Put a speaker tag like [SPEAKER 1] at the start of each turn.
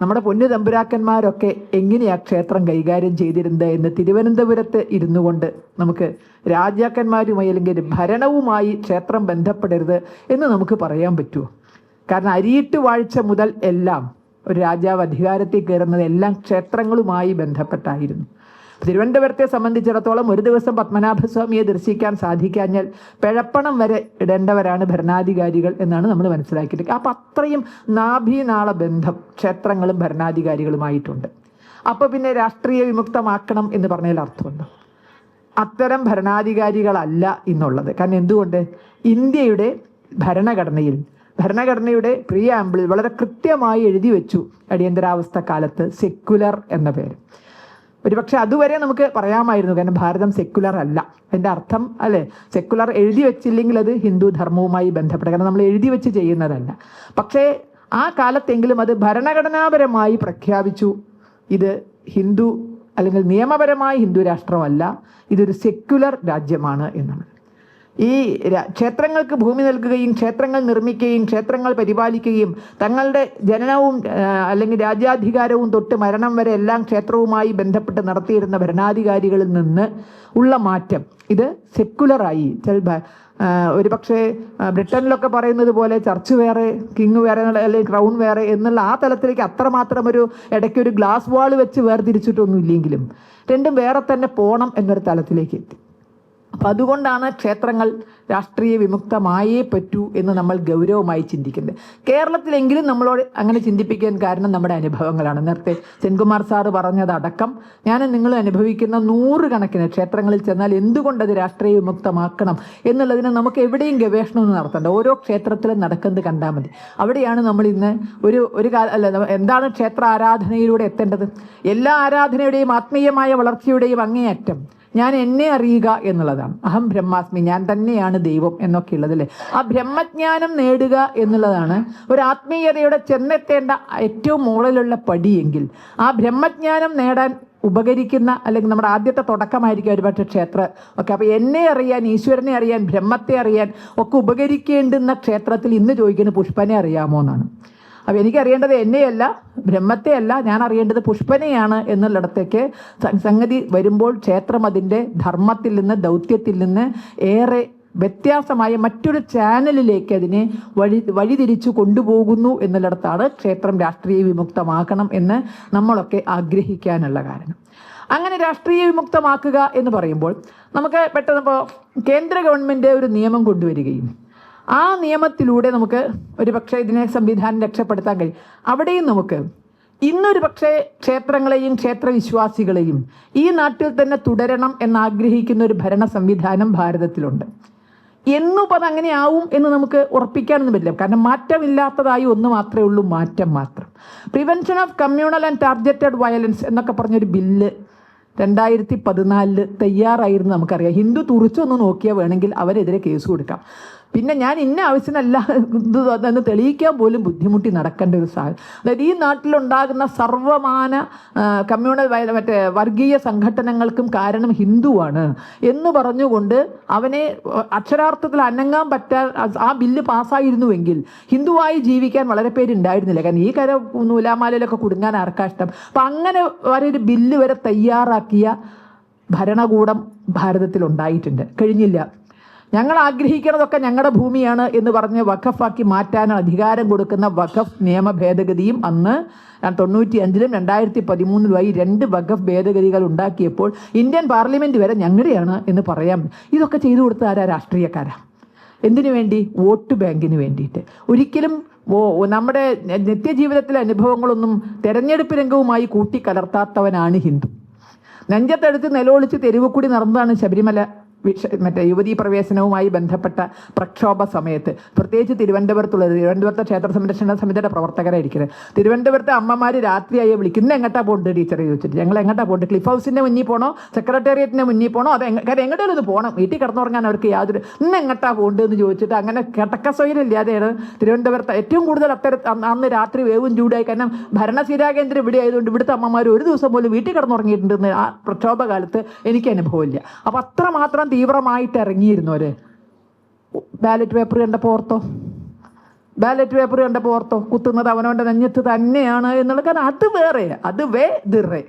[SPEAKER 1] നമ്മുടെ പൊന്നു തമ്പുരാക്കന്മാരൊക്കെ എങ്ങനെയാ ക്ഷേത്രം കൈകാര്യം ചെയ്തിരുന്നത് എന്ന് തിരുവനന്തപുരത്ത് ഇരുന്നു കൊണ്ട് നമുക്ക് രാജാക്കന്മാരുമായി അല്ലെങ്കിൽ ഭരണവുമായി ക്ഷേത്രം ബന്ധപ്പെടരുത് എന്ന് നമുക്ക് പറയാൻ പറ്റുമോ കാരണം അരിയിട്ട് വാഴ്ച മുതൽ എല്ലാം ഒരു രാജാവ് അധികാരത്തിൽ കയറുന്നത് എല്ലാം ക്ഷേത്രങ്ങളുമായി ബന്ധപ്പെട്ടായിരുന്നു. തിരുവനന്തപുരത്തെ സംബന്ധിച്ചിടത്തോളം ഒരു ദിവസം പത്മനാഭസ്വാമിയെ ദർശിക്കാൻ സാധിക്കാഞ്ഞാൽ പിഴപ്പണം വരെ ഇടേണ്ടവരാണ് ഭരണാധികാരികൾ എന്നാണ് നമ്മൾ മനസ്സിലാക്കിയിട്ട് അപ്പം അത്രയും നാഭീനാള ബന്ധം ക്ഷേത്രങ്ങളും ഭരണാധികാരികളുമായിട്ടുണ്ട്. അപ്പോൾ പിന്നെ രാഷ്ട്രീയ വിമുക്തമാക്കണം എന്ന് പറഞ്ഞതിൽ അർത്ഥമുണ്ടോ? അത്തരം ഭരണാധികാരികളല്ല ഇന്നുള്ളത് കാരണം എന്തുകൊണ്ട്? ഇന്ത്യയുടെ ഭരണഘടനയിൽ ഭരണഘടനയുടെ പ്രിയാമ്പിളിൽ വളരെ കൃത്യമായി എഴുതി വെച്ചു അടിയന്തരാവസ്ഥ കാലത്ത് സെക്യുലർ എന്ന പേര്. ഒരുപക്ഷെ അതുവരെ നമുക്ക് പറയാമായിരുന്നു കാരണം ഭാരതം സെക്കുലർ അല്ല. അതിന്റെ അർത്ഥം അല്ലേ? സെക്കുലർ എഴുതി വെച്ചില്ലെങ്കിൽ അത് ഹിന്ദു ധർമ്മവുമായി ബന്ധപ്പെട്ട കാരണം നമ്മൾ എഴുതി വെച്ച് ചെയ്യുന്നതല്ല. പക്ഷേ ആ കാലത്തെങ്കിലും അത് ഭരണഘടനാപരമായി പ്രഖ്യാപിച്ചു. ഇത് ഹിന്ദു അല്ലെങ്കിൽ നിയമപരമായി ഹിന്ദു രാഷ്ട്രമല്ല ഇതൊരു സെക്യുലർ രാജ്യമാണ് എന്നുള്ളത് ഈ ക്ഷേത്രങ്ങൾക്ക് ഭൂമി നൽകുകയും ക്ഷേത്രങ്ങൾ നിർമ്മിക്കുകയും ക്ഷേത്രങ്ങൾ പരിപാലിക്കുകയും തങ്ങളുടെ ജനനവും അല്ലെങ്കിൽ രാജ്യാധികാരവും തൊട്ട് മരണം വരെ എല്ലാം ക്ഷേത്രവുമായി ബന്ധപ്പെട്ട് നടത്തിയിരുന്ന ഭരണാധികാരികളിൽ നിന്ന് ഉള്ള മാറ്റം. ഇത് സെക്കുലറായി ചില ഒരു പക്ഷേ ബ്രിട്ടനിലൊക്കെ പറയുന്നത് പോലെ ചർച്ച് വേറെ കിങ് വേറെ അല്ലെങ്കിൽ ക്രൗൺ വേറെ എന്നുള്ള ആ തലത്തിലേക്ക് അത്രമാത്രം ഒരു ഇടയ്ക്ക് ഒരു ഗ്ലാസ് വാൾ വെച്ച് വേർതിരിച്ചിട്ടൊന്നും ഇല്ലെങ്കിലും രണ്ടും വേറെ തന്നെ പോകണം എന്നൊരു തലത്തിലേക്ക് എത്തി. അപ്പം അതുകൊണ്ടാണ് ക്ഷേത്രങ്ങൾ രാഷ്ട്രീയ വിമുക്തമായേ പറ്റൂ എന്ന് നമ്മൾ ഗൗരവമായി ചിന്തിക്കുന്നത്. കേരളത്തിലെങ്കിലും നമ്മളോട് അങ്ങനെ ചിന്തിപ്പിക്കാൻ കാരണം നമ്മുടെ അനുഭവങ്ങളാണ്. നേരത്തെ സെൻകുമാർ സാറ് പറഞ്ഞതടക്കം ഞാൻ നിങ്ങൾ അനുഭവിക്കുന്ന നൂറുകണക്കിന് ക്ഷേത്രങ്ങളിൽ ചെന്നാൽ എന്തുകൊണ്ട് അത് രാഷ്ട്രീയ വിമുക്തമാക്കണം എന്നുള്ളതിന് നമുക്ക് എവിടെയും ഗവേഷണം ഗവേഷണമൊന്നും നടത്തണ്ട. ഓരോ ക്ഷേത്രത്തിലും നടക്കുന്നത് കണ്ടാൽ മതി. അവിടെയാണ് നമ്മൾ ഇന്ന് ഒരു ഒരു അല്ല എന്താണ് ക്ഷേത്ര ആരാധനയിലൂടെ എത്തേണ്ടത്? എല്ലാ ആരാധനയുടെയും ആത്മീയമായ വളർച്ചയുടെയും അങ്ങേയറ്റം ഞാൻ എന്നെ അറിയുക എന്നുള്ളതാണ്. അഹം ബ്രഹ്മാസ്മി ഞാൻ തന്നെയാണ് ദൈവം എന്നൊക്കെ ഉള്ളതല്ലേ? ആ ബ്രഹ്മജ്ഞാനം നേടുക എന്നുള്ളതാണ്. ഒരു ആത്മീയതയുടെ ചെന്നെത്തേണ്ട ഏറ്റവും മുകളിലുള്ള പടിയെങ്കിൽ ആ ബ്രഹ്മജ്ഞാനം നേടാൻ ഉപകരിക്കുന്ന അല്ലെങ്കിൽ നമ്മുടെ ആദ്യത്തെ തുടക്കമായിരിക്കും ഒരുപക്ഷെ ക്ഷേത്ര ഒക്കെ. അപ്പോൾ എന്നെ അറിയാൻ ഈശ്വരനെ അറിയാൻ ബ്രഹ്മത്തെ അറിയാൻ ഒക്കെ ഉപകരിക്കേണ്ടുന്ന ക്ഷേത്രത്തിൽ ഇന്ന് ചോദിക്കുന്നത് പുഷ്പനെ അറിയാമോ എന്നാണ്. അപ്പോൾ എനിക്കറിയേണ്ടത് എന്നെയല്ല ബ്രഹ്മത്തെ അല്ല ഞാൻ അറിയേണ്ടത് പുഷ്പനെയാണ് എന്നുള്ളിടത്തേക്ക് സംഗതി വരുമ്പോൾ ക്ഷേത്രം അതിന്റെ ധർമ്മത്തിൽ നിന്ന് ദൗത്യത്തിൽ നിന്ന് ഏറെ വ്യത്യാസമായ മറ്റൊരു ചാനലിലേക്ക് അതിനെ വഴി വഴിതിരിച്ചു കൊണ്ടുപോകുന്നു എന്നുള്ളിടത്താണ് ക്ഷേത്രം രാഷ്ട്രീയ വിമുക്തമാക്കണം എന്ന് നമ്മളൊക്കെ ആഗ്രഹിക്കാനുള്ള കാരണം. അങ്ങനെ രാഷ്ട്രീയ വിമുക്തമാക്കുക എന്ന് പറയുമ്പോൾ നമുക്ക് പെട്ടെന്ന് ഇപ്പോൾ കേന്ദ്ര ഗവൺമെന്റ് ഒരു നിയമം കൊണ്ടുവരികയും ആ നിയമത്തിലൂടെ നമുക്ക് ഒരു പക്ഷേ ഇതിനെ സംവിധാനം രക്ഷപ്പെടുത്താൻ കഴിയും. അവിടെയും നമുക്ക് ഇന്നൊരു പക്ഷേ ക്ഷേത്രങ്ങളെയും ക്ഷേത്രവിശ്വാസികളെയും ഈ നാട്ടിൽ തന്നെ തുടരണം എന്നാഗ്രഹിക്കുന്ന ഒരു ഭരണ സംവിധാനം ഭാരതത്തിലുണ്ട്. എന്നും അത് അങ്ങനെ ആവും എന്ന് നമുക്ക് ഉറപ്പിക്കാനൊന്നും പറ്റില്ല. കാരണം മാറ്റമില്ലാത്തതായി ഒന്ന് മാത്രമേ ഉള്ളൂ മാറ്റം മാത്രം. Prevention of communal and targeted violence എന്നൊക്കെ പറഞ്ഞൊരു ബില്ല് രണ്ടായിരത്തി പതിനാലിൽ തയ്യാറായിരുന്നു നമുക്കറിയാം. ഹിന്ദു തുറിച്ചൊന്ന് നോക്കിയാൽ വേണമെങ്കിൽ അവരെതിരെ കേസ് കൊടുക്കാം. പിന്നെ ഞാൻ ഇന്ന ആവശ്യത്തിനല്ല എന്ന് തെളിയിക്കാൻ പോലും ബുദ്ധിമുട്ടി നടക്കേണ്ട ഒരു സാഹചര്യം അതായത് ഈ നാട്ടിലുണ്ടാകുന്ന സർവമാന കമ്മ്യൂണൽ മറ്റേ വർഗീയ സംഘടനകൾക്കും കാരണം ഹിന്ദുവാണ് എന്ന് പറഞ്ഞുകൊണ്ട് അവനെ അക്ഷരാർത്ഥത്തിൽ അനങ്ങാൻ പറ്റാ ആ ബില്ല് പാസ്സായിരുന്നുവെങ്കിൽ ഹിന്ദുവായി ജീവിക്കാൻ വളരെ പേരുണ്ടായിരുന്നില്ല. കാരണം ഈ കര നൂലാമാലയിലൊക്കെ കുടുങ്ങാൻ ആർക്കാ ഇഷ്ടം? അപ്പം അങ്ങനെ വരെ ഒരു ബില്ല് വരെ തയ്യാറാക്കിയ ഭരണകൂടം ഭാരതത്തിൽ ഉണ്ടായിട്ടുണ്ട് കഴിഞ്ഞില്ല. ഞങ്ങൾ ആഗ്രഹിക്കുന്നതൊക്കെ ഞങ്ങളുടെ ഭൂമിയാണ് എന്ന് പറഞ്ഞ് വഖഫാക്കി മാറ്റാൻ അധികാരം കൊടുക്കുന്ന വഖഫ് നിയമ ഭേദഗതിയും അന്ന് തൊണ്ണൂറ്റി അഞ്ചിലും രണ്ടായിരത്തി പതിമൂന്നിലുമായി രണ്ട് വഖഫ് ഭേദഗതികൾ ഉണ്ടാക്കിയപ്പോൾ ഇന്ത്യൻ പാർലമെന്റ് വരെ ഞങ്ങളുടെയാണ് എന്ന് പറയാം. ഇതൊക്കെ ചെയ്തു കൊടുത്ത ആരാ? രാഷ്ട്രീയക്കാരാ. എന്തിനു വേണ്ടി? വോട്ട് ബാങ്കിന് വേണ്ടിയിട്ട്. ഒരിക്കലും നമ്മുടെ നിത്യജീവിതത്തിലെ അനുഭവങ്ങളൊന്നും തെരഞ്ഞെടുപ്പ് രംഗവുമായി കൂട്ടിക്കലർത്താത്തവനാണ് ഹിന്ദു. നെഞ്ചത്തെടുത്ത് നിലവിളിച്ച് തെരുവ് കൂടി നടന്നതാണ് ശബരിമല വിഷ മറ്റേ യുവതീ പ്രവേശനവുമായി ബന്ധപ്പെട്ട പ്രക്ഷോഭ സമയത്ത്. പ്രത്യേകിച്ച് തിരുവനന്തപുരത്തുള്ള തിരുവനന്തപുരത്തെ ക്ഷേത്ര സംരക്ഷണ സമിതിയുടെ പ്രവർത്തകരായിരിക്കുന്നത് തിരുവനന്തപുരത്തെ അമ്മമാർ രാത്രിയായി വിളിക്കും. ഇന്ന് എങ്ങോട്ടാ പോകേണ്ടത് ടീച്ചർ ചോദിച്ചിട്ട്. ഞങ്ങൾ എങ്ങോട്ടാ പോകേണ്ടത് ക്ലിഫ് ഹൗസിന്റെ മുന്നിൽ പോകണോ സെക്രട്ടേറിയറ്റിന്റെ മുന്നിൽ പോകണോ അത് കാര്യം കാരണം എങ്ങോട്ടും ഒന്ന് പോകണം വീട്ടിൽ കിടന്നുറങ്ങാൻ അവർക്ക് യാതൊരു ഇന്ന് എങ്ങോട്ടാ പോകേണ്ടതെന്ന് ചോദിച്ചിട്ട് അങ്ങനെ കിടക്കസൗകര്യമില്ലാതെയാണ് തിരുവനന്തപുരത്ത് ഏറ്റവും കൂടുതൽ അത്തരം അന്ന് രാത്രി വേവും ചൂടായി. കാരണം ഭരണസ്ഥിരാകേന്ദ്രം ഇവിടെ ആയതുകൊണ്ട് ഇവിടുത്തെ അമ്മമാർ ഒരു ദിവസം പോലും വീട്ടിൽ കിടന്നുറങ്ങിയിട്ടുണ്ടെന്ന് ആ പ്രക്ഷോഭ കാലത്ത് എനിക്ക് അനുഭവമില്ല. അപ്പം അത്രമാത്രം തീവ്രമായിട്ട് ഇറങ്ങിയിരുന്നു അവർ. ബാലറ്റ് പേപ്പർ കണ്ട പോർത്തോ ബാലറ്റ് പേപ്പർ കണ്ട പോർത്തോ കുത്തുന്നത് അവനവന്റെ നെഞ്ഞത്ത് തന്നെയാണ് എന്നുള്ള കാരണം അത് വേറെ അത് വേ ദിറേ.